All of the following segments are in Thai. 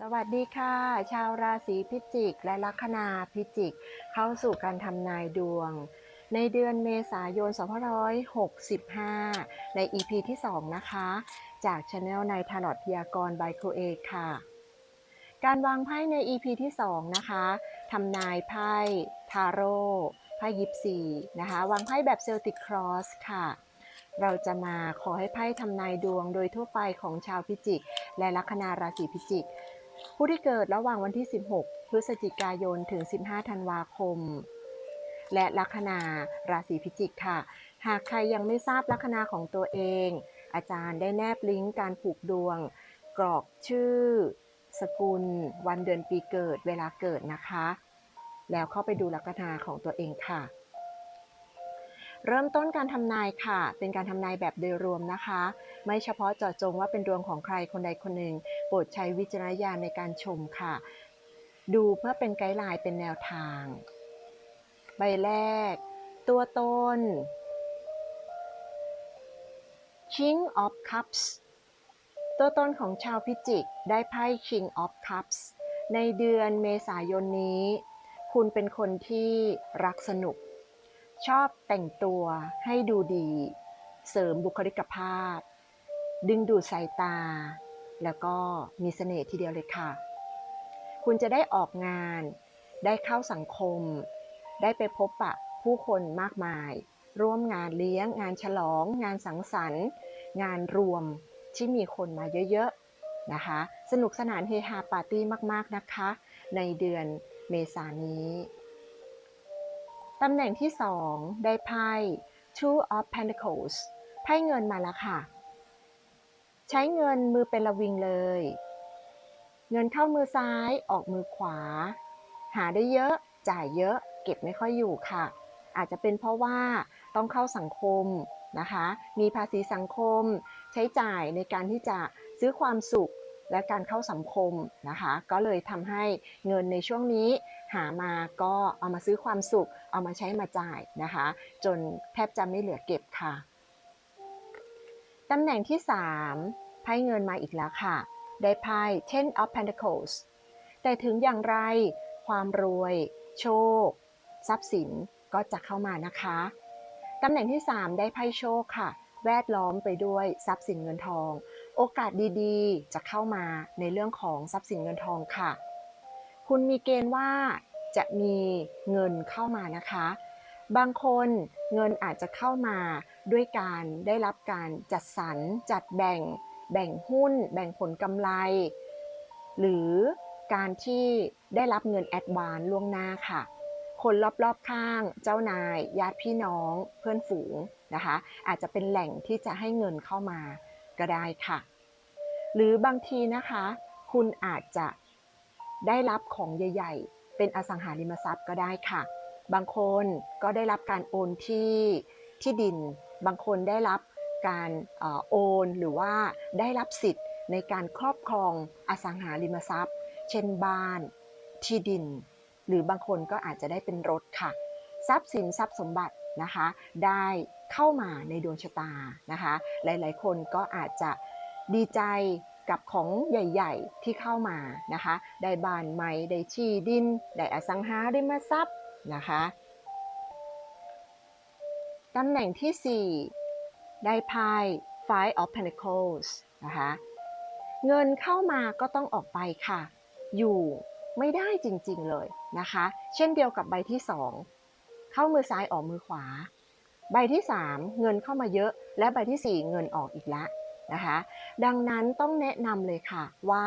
สวัสดีค่ะ ชาวราศีพิจิก และลัคนาพิจิก เข้าสู่การทำนายดวง ในเดือนเมษายน 2565 ใน EP ที่ 2 นะคะ จากช anel ในทารอตพยากรณ์ by ครูเอค่ะ การวางไพ่ใน EP ที่ 2 นะคะทำนายไพ่ทาโร่ไพ่ยิปซีนะคะ วางไพ่แบบเซลติกครอสค่ะเราจะมาขอให้ไพ่ทำนายดวงโดยทั่วไปของชาวพิจิก และลัคนาราศีพิจิก ผู้ที่เกิดระหว่างวันที่ 16 พฤศจิกายนถึง 15 ธันวาคม และลัคนาราศีพิจิกค่ะ หากใครยังไม่ทราบลัคนาของตัวเอง อาจารย์ได้แนบลิงก์การผูกดวง กรอกชื่อ สกุล วันเดือนปีเกิดเวลาเกิดนะคะ แล้วเข้าไปดูลัคนาของตัวเองค่ะเริ่มต้นการทำนายค่ะ เป็นการทำนายแบบโดยรวมนะคะ ไม่เฉพาะเจาะจงว่าเป็นดวงของใครคนใดคนหนึ่ง โปรดใช้วิจารณญาณในการชมค่ะ ดูเพื่อเป็นไกด์ไลน์เป็นแนวทาง ใบแรก ตัวตน King of Cups ตัวตนของชาวพิจิกได้ไพ่ King of Cups ในเดือนเมษายนนี้ คุณเป็นคนที่รักสนุก ชอบแต่งตัวให้ดูดี เสริมบุคลิกภาพ ดึงดูดสายตา แล้วก็มีเสน่ห์ทีเดียวเลยค่ะ คุณจะได้ออกงาน ได้เข้าสังคม ได้ไปพบปะผู้คนมากมาย ร่วมงานเลี้ยง งานฉลอง งานสังสรรค์ งานรวมที่มีคนมาเยอะๆนะคะ สนุกสนานเฮฮาปาร์ตี้มากๆนะคะ ในเดือนเมษานนี้ตำแหน่งที่ 2 ได้ไพ่ Two of Pentacles ไพ่เงินมาแล้วค่ะ ใช้เงินมือเป็นระวิงเลย เงินเข้ามือซ้ายออกมือขวา หาได้เยอะจ่ายเยอะ เก็บไม่ค่อยอยู่ค่ะ อาจจะเป็นเพราะว่าต้องเข้าสังคมนะคะ มีภาษีสังคม ใช้จ่ายในการที่จะซื้อความสุขและการเข้าสังคมนะคะ ก็เลยทำให้เงินในช่วงนี้หามาก็เอามาซื้อความสุข เอามาใช้มาจ่ายนะคะ จนแทบจะไม่เหลือเก็บค่ะตำแหน่งที่ 3 ไพ่เงินมาอีกแล้วค่ะ ได้ไพ่ Ten of Pentacles แต่ถึงอย่างไร ความรวย โชค ทรัพย์สินก็จะเข้ามานะคะตำแหน่งที่ 3 ได้ไพ่โชคค่ะ แวดล้อมไปด้วยทรัพย์สินเงินทอง โอกาสดีๆ จะเข้ามาในเรื่องของทรัพย์สินเงินทองค่ะ คุณมีเกณฑ์ว่าจะมีเงินเข้ามานะคะ บางคนเงินอาจจะเข้ามาด้วยการได้รับการจัดสรรจัดแบ่ง แบ่งหุ้น แบ่งผลกำไร หรือการที่ได้รับเงินแอดวานล่วงหน้าค่ะ คนรอบๆข้าง เจ้านาย ญาติพี่น้อง เพื่อนฝูงนะคะ อาจจะเป็นแหล่งที่จะให้เงินเข้ามาก็ได้ค่ะ หรือบางทีนะคะ คุณอาจจะได้รับของใหญ่ ๆ เป็นอสังหาริมทรัพย์ก็ได้ค่ะ บางคนก็ได้รับการโอนที่ที่ดิน บางคนได้รับ การอโอนหรือว่าได้รับสิทธิ์ในการครอบครองอสังหาริมทรัพย์ เช่นบ้าน ที่ดิน หรือบางคนก็อาจจะได้เป็นรถค่ะ ทรัพย์สินทรัพย์สมบัตินะคะ ได้เข้ามาในดวงชะตานะคะ หลายๆ คนก็อาจจะดีใจกับของใหญ่ ๆ ที่เข้ามานะคะ ได้บ้านใหม่ ได้ที่ดิน ได้อสังหาริมทรัพย์นะคะตำแหน่งที่ 4 ได้ไพ่ Five of Pentacles นะคะเงินเข้ามาก็ต้องออกไปค่ะ อยู่ไม่ได้จริงๆเลยนะคะ เช่นเดียวกับใบที่ 2 เข้ามือซ้ายออกมือขวา ใบที่ 3 เงินเข้ามาเยอะ และใบที่ 4 เงินออกอีกแล้วนะคะ ดังนั้นต้องแนะนำเลยค่ะว่า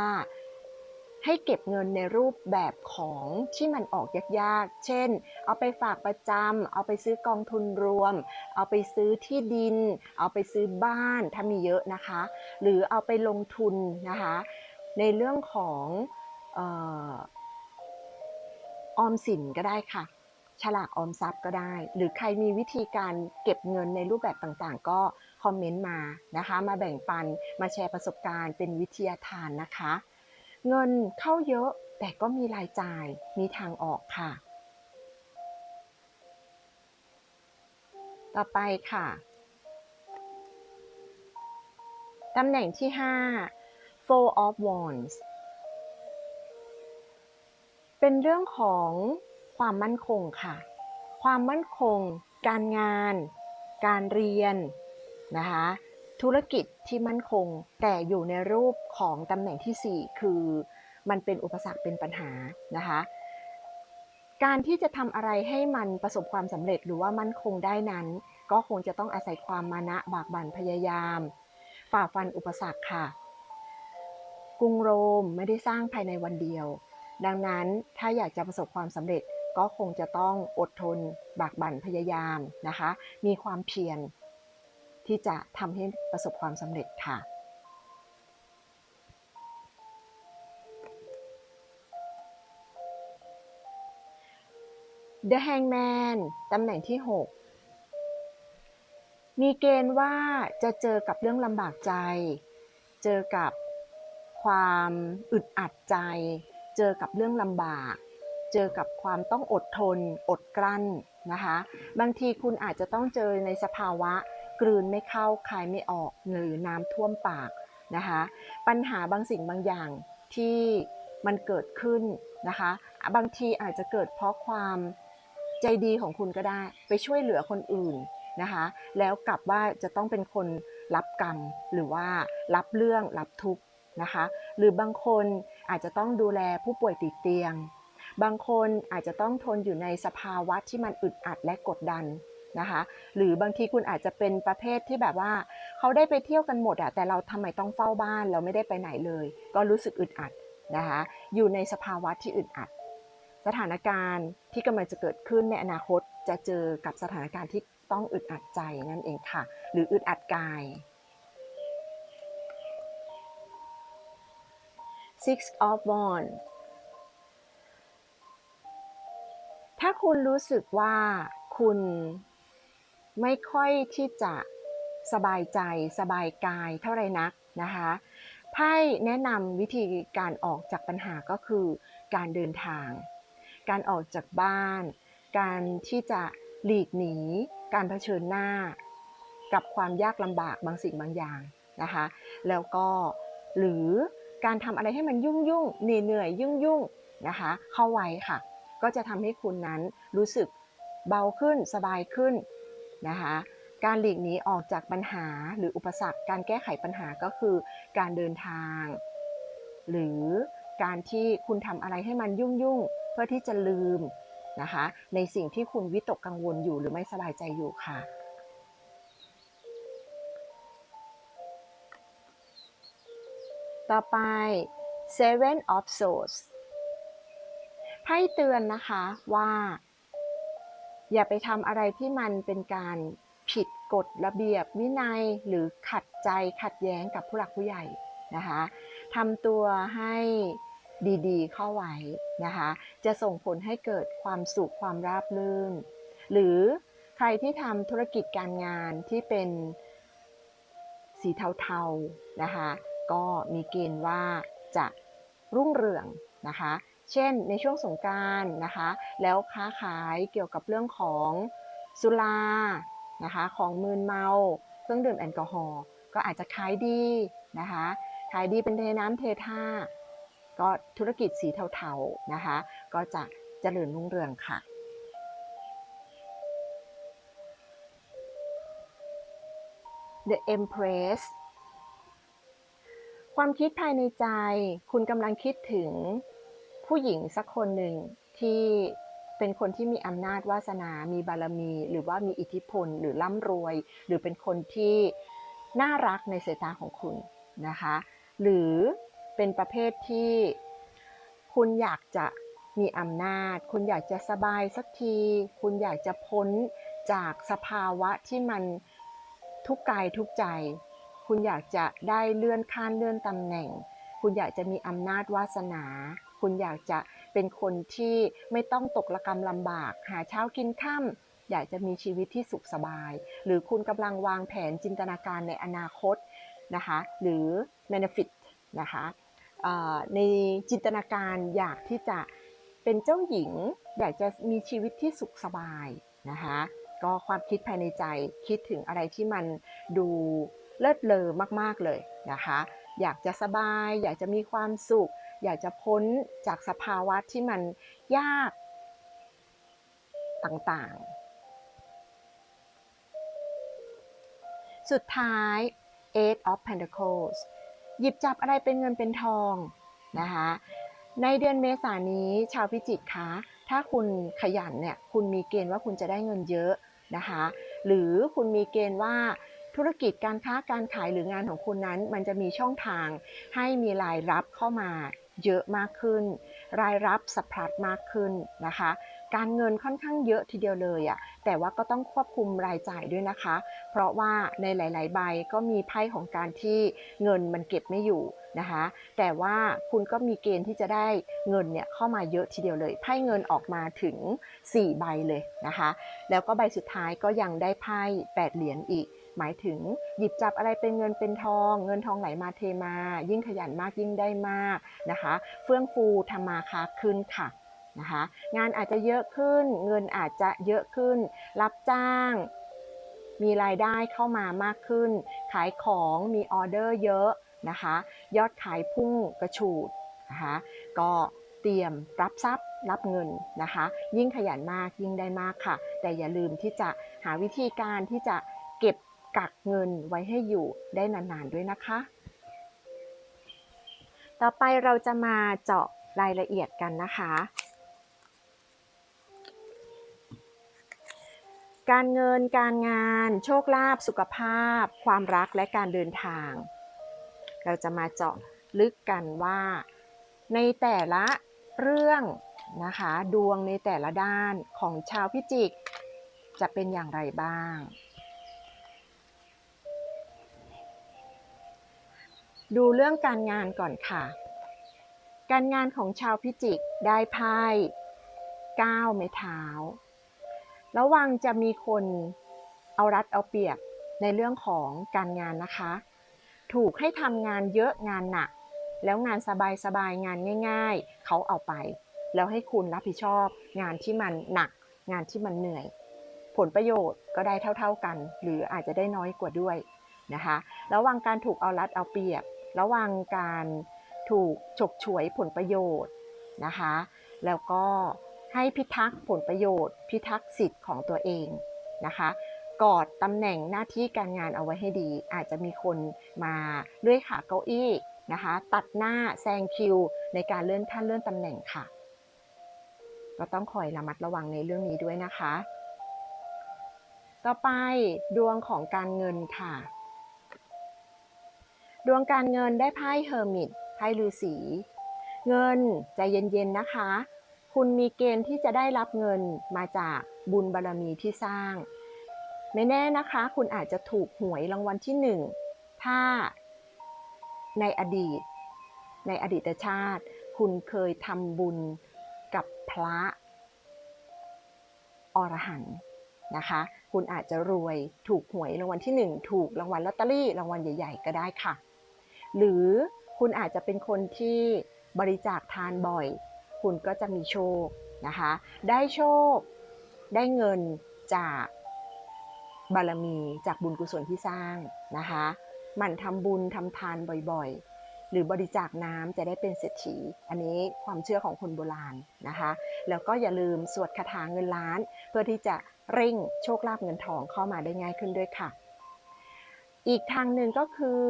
ให้เก็บเงินในรูปแบบของที่มันออกยากๆ เช่น เอาไปฝากประจำ เอาไปซื้อกองทุนรวม เอาไปซื้อที่ดิน เอาไปซื้อบ้านถ้ามีเยอะนะคะ หรือเอาไปลงทุนนะคะ ในเรื่องของอออมสินก็ได้ค่ะ ฉลากออมทรัพย์ก็ได้ หรือใครมีวิธีการเก็บเงินในรูปแบบต่างๆ ก็คอมเมนต์มานะคะ มาแบ่งปัน มาแชร์ประสบการณ์เป็นวิทยาทานนะคะ เงินเข้าเยอะแต่ก็มีรายจ่ายมีทางออกค่ะ ต่อไปค่ะ ตำแหน่งที่ 5 Four of Wands เป็นเรื่องของความมั่นคงค่ะ ความมั่นคง การงาน การเรียนนะคะ ธุรกิจที่มั่นคง แต่อยู่ในรูปของตำแหน่งที่ 4 คือมันเป็นอุปสรรคเป็นปัญหานะคะการที่จะทำอะไรให้มันประสบความสำเร็จหรือว่ามั่นคงได้นั้น ก็คงจะต้องอาศัยความมานะบากบั่นพยายาม ฝ่าฟันอุปสรรคค่ะ กรุงโรมไม่ได้สร้างภายในวันเดียว ดังนั้นถ้าอยากจะประสบความสำเร็จก็คงจะต้องอดทน บากบั่นพยายามนะคะ มีความเพียร ที่จะทำให้ประสบความสำเร็จค่ะ The Hangman ตำแหน่งที่ 6 มีเกณฑ์ว่าจะเจอกับเรื่องลำบากใจ เจอกับความอึดอัดใจ เจอกับเรื่องลำบาก เจอกับความต้องอดทน อดกลั้นนะคะ บางทีคุณอาจจะต้องเจอในสภาวะ กลืนไม่เข้าคายไม่ออกหรือน้ำท่วมปากนะคะ ปัญหาบางสิ่งบางอย่างที่มันเกิดขึ้นนะคะ บางทีอาจจะเกิดเพราะความใจดีของคุณก็ได้ ไปช่วยเหลือคนอื่นนะคะ แล้วกลับว่าจะต้องเป็นคนรับกรรมหรือว่ารับเรื่องรับทุกข์นะคะ หรือบางคนอาจจะต้องดูแลผู้ป่วยติดเตียง บางคนอาจจะต้องทนอยู่ในสภาวะที่มันอึดอัดและกดดัน นะคะ หรือบางทีคุณอาจจะเป็นประเภทที่แบบว่าเขาได้ไปเที่ยวกันหมดอะแต่เราทำไมต้องเฝ้าบ้านเราไม่ได้ไปไหนเลย ก็รู้สึกอึดอัดนะคะ อยู่ในสภาวะที่อึดอัด สถานการณ์ที่กำลังจะเกิดขึ้นในอนาคตจะเจอกับสถานการณ์ที่ต้องอึดอัดใจนั่นเองค่ะ หรืออึดอัดกาย Six of Wands ถ้าคุณรู้สึกว่าคุณ ไม่ค่อยที่จะสบายใจสบายกายเท่าไรนักนะคะไพ่แนะนำวิธีการออกจากปัญหาก็คือการเดินทาง การออกจากบ้าน การที่จะหลีกหนี การเผชิญหน้า กับความยากลำบากบางสิ่งบางอย่างนะคะ แล้วก็หรือการทำอะไรให้มันยุ่งยุ่งเหนื่อยเหนื่อยยุ่งยุ่งนะคะ เข้าไว้ค่ะ ก็จะทำให้คุณนั้นรู้สึกเบาขึ้นสบายขึ้น นะคะการหลีกหนีออกจากปัญหาหรืออุปสรรค การแก้ไขปัญหาก็คือการเดินทาง หรือการที่คุณทำอะไรให้มันยุ่งยุ่งเพื่อที่จะลืมนะคะในสิ่งที่คุณวิตกกังวลอยู่หรือไม่สบายใจอยู่ค่ะต่อไป Seven of Swords ไพ่เตือนนะคะว่า อย่าไปทำอะไรที่มันเป็นการผิดกฎระเบียบวินัยหรือขัดใจขัดแย้งกับผู้หลักผู้ใหญ่นะคะทำตัวให้ดีๆ เข้าไว้นะคะ จะส่งผลให้เกิดความสุขความราบรื่น หรือใครที่ทำธุรกิจการงานที่เป็นสีเทาๆนะคะ ก็มีเกณฑ์ว่าจะรุ่งเรืองนะคะ เช่น ในช่วงสงการนะคะ แล้วค้าขายเกี่ยวกับเรื่องของสุรานะคะ ของมืนเมาเครื่องดื่มแอลกอฮอล์ก็อาจจะขายดีนะคะขายดีเป็นเทน้ำเทท่า ก็ธุรกิจสีเทาๆนะคะ ก็จะเจริญรุ่งเรืองค่ะ The Empress ความคิดภายในใจ คุณกำลังคิดถึง ผู้หญิงสักคนหนึ่งที่เป็นคนที่มีอำนาจวาสนา มีบารมี หรือว่ามีอิทธิพล หรือร่ำรวย หรือเป็นคนที่น่ารักในสายตาของคุณนะคะ หรือเป็นประเภทที่คุณอยากจะมีอำนาจ คุณอยากจะสบายสักที คุณอยากจะพ้นจากสภาวะที่มันทุกกายทุกใจ คุณอยากจะได้เลื่อนขั้นเลื่อนตำแหน่ง คุณอยากจะมีอำนาจวาสนา คุณอยากจะเป็นคนที่ไม่ต้องตกระกรรมลำบาก หาเช้ากินค่ำอยากจะมีชีวิตที่สุขสบาย หรือคุณกำลังวางแผนจินตนาการในอนาคตนะคะหรือ benefit นะคะในจินตนาการอยากที่จะเป็นเจ้าหญิง อยากจะมีชีวิตที่สุขสบายนะคะก็ความคิดภายในใจคิดถึงอะไรที่มันดูเลิศเลอมากๆเลยนะคะ อยากจะสบาย อยากจะมีความสุข อยากจะพ้นจากสภาวะที่มันยากต่างๆ สุดท้าย Eight of Pentacles หยิบจับอะไรเป็นเงินเป็นทองนะคะในเดือนเมษายนนี้ชาวพิจิกคะถ้าคุณขยันเนี่ยคุณมีเกณฑ์ว่าคุณจะได้เงินเยอะนะคะหรือคุณมีเกณฑ์ว่าธุรกิจการค้าการขายหรืองานของคุณนั้น มันจะมีช่องทางให้มีรายรับเข้ามา เยอะมากขึ้น รายรับสะพัดมากขึ้นนะคะ การเงินค่อนข้างเยอะทีเดียวเลยอะ่ะแต่ว่าก็ต้องควบคุมรายจ่ายด้วยนะคะ เพราะว่าในหลาย ๆ ใบก็มีไพ่ของการที่เงินมันเก็บไม่อยู่นะคะ แต่ว่าคุณก็มีเกณฑ์ที่จะได้เงินเนี่ยเข้ามาเยอะทีเดียวเลย ไพ่เงินออกมาถึง 4 ใบเลยนะคะ แล้วก็ใบสุดท้ายก็ยังได้ไพ่8เหรียญอีก หมายถึงหยิบจับอะไรเป็นเงินเป็นทอง เงินทองไหลมาเทมา ยิ่งขยันมากยิ่งได้มากนะคะ เฟื่องฟูทำมาค้าขึ้นค่ะนะคะงานอาจจะเยอะขึ้น เงินอาจจะเยอะขึ้น รับจ้าง มีรายได้เข้ามามากขึ้น ขายของมีออเดอร์เยอะนะคะ ยอดขายพุ่งกระฉูดนะคะก็เตรียมรับทรัพย์รับเงินนะคะ ยิ่งขยันมากยิ่งได้มากค่ะ แต่อย่าลืมที่จะหาวิธีการที่จะเก็บ กักเงินไว้ให้อยู่ได้นานๆด้วยนะคะ ต่อไปเราจะมาเจาะรายละเอียดกันนะคะ การเงินการงาน โชคลาภสุขภาพ ความรักและการเดินทาง เราจะมาเจาะลึกกันว่า ในแต่ละเรื่องนะคะ ดวงในแต่ละด้านของชาวพิจิก จะเป็นอย่างไรบ้าง ดูเรื่องการงานก่อนค่ะ การงานของชาวพิจิกได้ไพ่9ไม้เท้า ระวังจะมีคนเอารัดเอาเปรียบในเรื่องของการงานนะคะ ถูกให้ทำงานเยอะงานหนัก แล้วงานสบายๆงานง่าย ๆ เขาเอาไป แล้วให้คุณรับผิดชอบ งานที่มันหนัก งานที่มันเหนื่อย ผลประโยชน์ก็ได้เท่า ๆกัน หรืออาจจะได้น้อยกว่าด้วยนะคะ ระวังการถูกเอารัดเอาเปรียบ ระวังการถูกฉกฉวยผลประโยชน์นะคะ แล้วก็ให้พิทักษ์ผลประโยชน์ พิทักษ์สิทธิ์ของตัวเองนะคะ กอดตำแหน่งหน้าที่การงานเอาไว้ให้ดี อาจจะมีคนมาเลื่อยขาเก้าอี้นะคะ ตัดหน้าแซงคิว ในการเลื่อนขั้นเลื่อนตำแหน่งค่ะ ก็ต้องคอยระมัดระวังในเรื่องนี้ด้วยนะคะ ต่อไปดวงของการเงินค่ะ ดวงการเงินได้ไพ่เฮอร์มิตไพ่ฤาษีเงินใจเย็นๆนะคะ คุณมีเกณฑ์ที่จะได้รับเงินมาจากบุญบารรมีที่สร้าง ไม่แน่นะคะ คุณอาจจะถูกหวยรางวัลที่หนึ่งถ้าในอดีต ในอดีตชาติ คุณเคยทำบุญกับพระอรหันต์นะคะ คุณอาจจะรวยถูกหวยรางวัลที่หนึ่งถูกรางวัลลอตเตอรี่รางวัลใหญ่ ๆ ก็ได้ค่ะ หรือคุณอาจจะเป็นคนที่บริจาคทานบ่อย คุณก็จะมีโชคนะคะ ได้โชค ได้เงินจากบารมีจากบุญกุศลที่สร้างนะคะหมั่นทำบุญทำทานบ่อยๆ หรือบริจาคน้ำจะได้เป็นเศรษฐี อันนี้ความเชื่อของคนโบราณนะคะ แล้วก็อย่าลืมสวดคาถาเงินล้าน เพื่อที่จะเร่งโชคลาภเงินทองเข้ามาได้ง่ายขึ้นด้วยค่ะ อีกทางหนึ่งก็คือ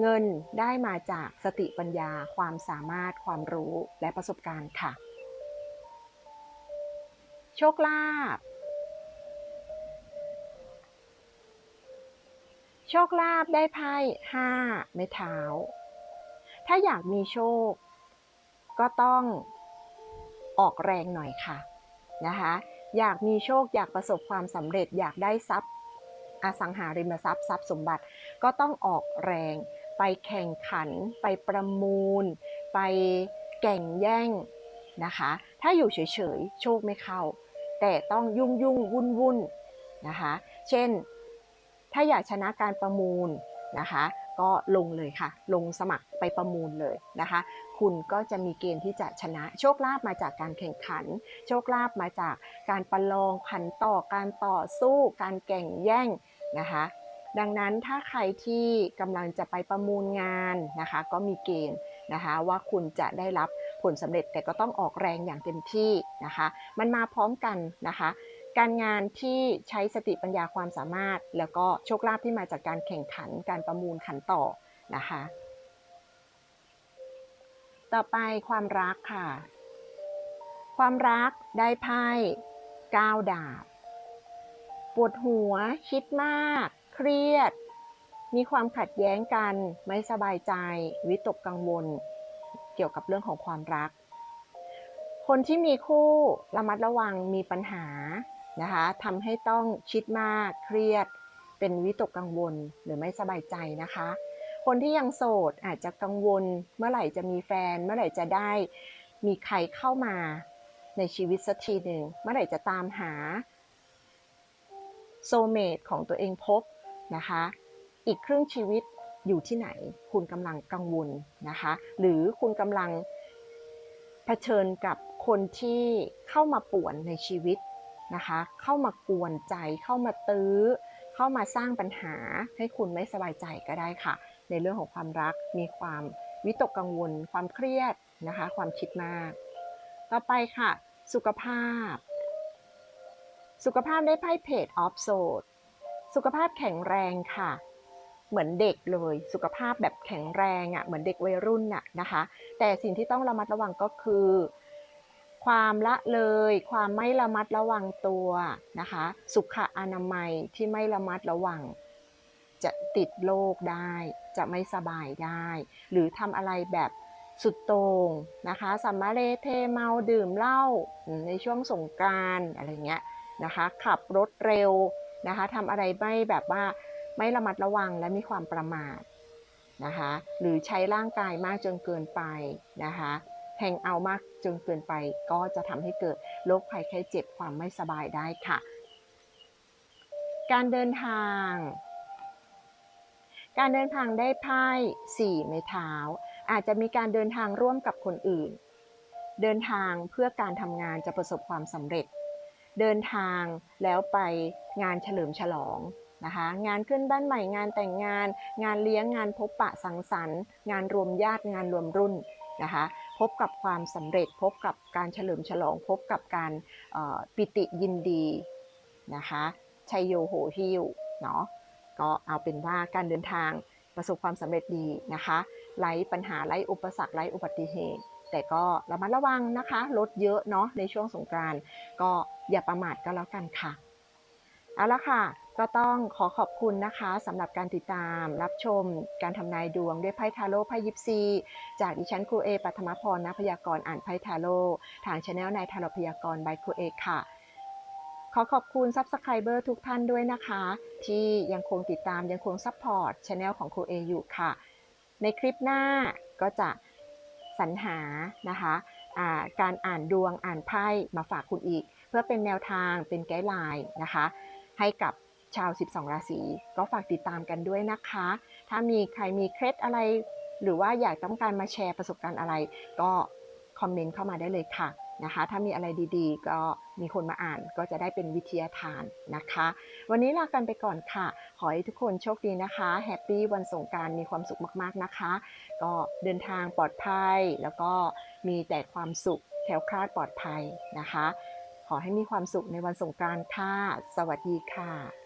เงินได้มาจากสติปัญญา ความสามารถ ความรู้และประสบการณ์ค่ะ โชคลาภโชคลาภได้ไพ่ห้าไม้เท้า ถ้าอยากมีโชค ก็ต้องออกแรงหน่อยค่ะนะคะ อยากมีโชคอยากประสบความสำเร็จอยากได้ทรัพย์อสังหาริมทรัพย์ทรัพย์สมบัติก็ต้องออกแรง ไปแข่งขัน ไปประมูล ไปแก่งแย่งนะคะ ถ้าอยู่เฉยๆ โชคไม่เข้า แต่ต้องยุ่งยุ่งวุ่นวุ่นนะคะ เช่น ถ้าอยากชนะการประมูลนะคะ ก็ลงเลยค่ะ ลงสมัครไปประมูลเลยนะคะ คุณก็จะมีเกณฑ์ที่จะชนะ โชคลาภมาจากการแข่งขัน โชคลาภมาจากการประลองขันต่อการต่อสู้ การแข่งแย่งนะคะ ดังนั้นถ้าใครที่กำลังจะไปประมูลงานนะคะ ก็มีเกณฑ์นะคะว่าคุณจะได้รับผลสำเร็จแต่ก็ต้องออกแรงอย่างเต็มที่นะคะ มันมาพร้อมกันนะคะ การงานที่ใช้สติปัญญาความสามารถ แล้วก็โชคลาภที่มาจากการแข่งขันการประมูลขันต่อนะคะ ต่อไปความรักค่ะ ความรักได้ไพ่ก้าวดาบปวดหัวคิดมาก เครียด มีความขัดแย้งกัน ไม่สบายใจ วิตกกังวล เกี่ยวกับเรื่องของความรัก คนที่มีคู่ระมัดระวังมีปัญหานะคะทำให้ต้องคิดมาก เครียด เป็นวิตกกังวลหรือไม่สบายใจนะคะ คนที่ยังโสดอาจจะกังวลเมื่อไหร่จะมีแฟน เมื่อไหร่จะได้มีใครเข้ามาในชีวิตสักทีหนึ่ง เมื่อไหร่จะตามหาโซเมตของตัวเองพบ นะคะ อีกครึ่งชีวิตอยู่ที่ไหน คุณกำลังกังวลนะคะ หรือคุณกำลังเผชิญกับคนที่เข้ามาป่วนในชีวิตนะคะ เข้ามากวนใจ เข้ามาตื้อ เข้ามาสร้างปัญหาให้คุณไม่สบายใจก็ได้ค่ะ ในเรื่องของความรัก มีความวิตกกังวล ความเครียดนะคะ ความคิดมาก ต่อไปค่ะ สุขภาพ สุขภาพได้ไพ่เพจออฟโซด สุขภาพแข็งแรงค่ะ เหมือนเด็กเลย สุขภาพแบบแข็งแรงอะ่ะเหมือนเด็กวัยรุ่นน่ะนะคะ แต่สิ่งที่ต้องระมัดระวังก็คือ ความละเลย ความไม่ระมัดระวังตัวนะคะ สุขอนามัยที่ไม่ระมัดระวัง จะติดโรคได้ จะไม่สบายได้ หรือทำอะไรแบบสุดโต่งนะคะสัมมาเลเทเมาดื่มเหล้าในช่วงสงกรานอะไรเงี้ยนะคะ ขับรถเร็ว นะคะทำอะไรไม่แบบว่าไม่ระมัดระวังและมีความประมาทนะคะหรือใช้ร่างกายมากจนเกินไปนะคะแหงเอามากจนเกินไปก็จะทำให้เกิดโรคภัยไข้เจ็บความไม่สบายได้ค่ะ การเดินทาง การเดินทางได้ไพ่สี่ไม้เท้า อาจจะมีการเดินทางร่วมกับคนอื่น เดินทางเพื่อการทำงานจะประสบความสำเร็จ เดินทางแล้วไปงานเฉลิมฉลองนะคะงานขึ้นบ้านใหม่งานแต่งงาน งานเลี้ยงงานพบปะสังสรรค์ งานรวมญาติงานรวมรุ่นนะคะพบกับความสำเร็จพบกับการเฉลิมฉลอง พบกับการปิติยินดีนะคะชัยโยโหฮิวเนาะก็เอาเป็นว่าการเดินทางประสบความสำเร็จดีนะคะไร้ปัญหาไร้อุปสรรคไร้อุบัติเหตุ แต่ก็ระมัดระวังนะคะรถเยอะเนาะในช่วงสงกรานต์ก็อย่าประมาทก็แล้วกันค่ะเอาละค่ะ ก็ต้องขอขอบคุณนะคะสำหรับการติดตามรับชมการทำนายดวงด้วยไพ่ทาโร่ไพ่ยิปซี จากดิฉันครูเอปัทมพรนักพยากรอ่านไพ่ทาโร่ทางช anel นายทาโร่พยากรบายครูเอค่ะ ขอขอบคุณซับสไครเบอร์ทุกท่านด้วยนะคะ ที่ยังคงติดตามยังคงซัพพอร์ตช anel ของครูเออยู่ค่ะ ในคลิปหน้าก็จะ สรรหานะคะะการอ่านดวงอ่านไพ่มาฝากคุณอีก เพื่อเป็นแนวทางเป็นไกด์ไลน์นะคะ ให้กับชาว 12 ราศีก็ฝากติดตามกันด้วยนะคะ ถ้ามีใครมีเคล็ดอะไร หรือว่าอยากต้องการมาแชร์ประสบการณ์อะไร ก็คอมเมนต์เข้ามาได้เลยค่ะ นะคะ ถ้ามีอะไรดีๆ ก็มีคนมาอ่านก็จะได้เป็นวิทยาทานนะคะ วันนี้ลากันไปก่อนค่ะ ขอให้ทุกคนโชคดีนะคะแฮปปี้วันสงการมีความสุขมากๆนะคะ ก็เดินทางปลอดภัย แล้วก็มีแต่ความสุขแคล้วคลาดปลอดภัยนะคะ ขอให้มีความสุขในวันสงการค่ะ สวัสดีค่ะ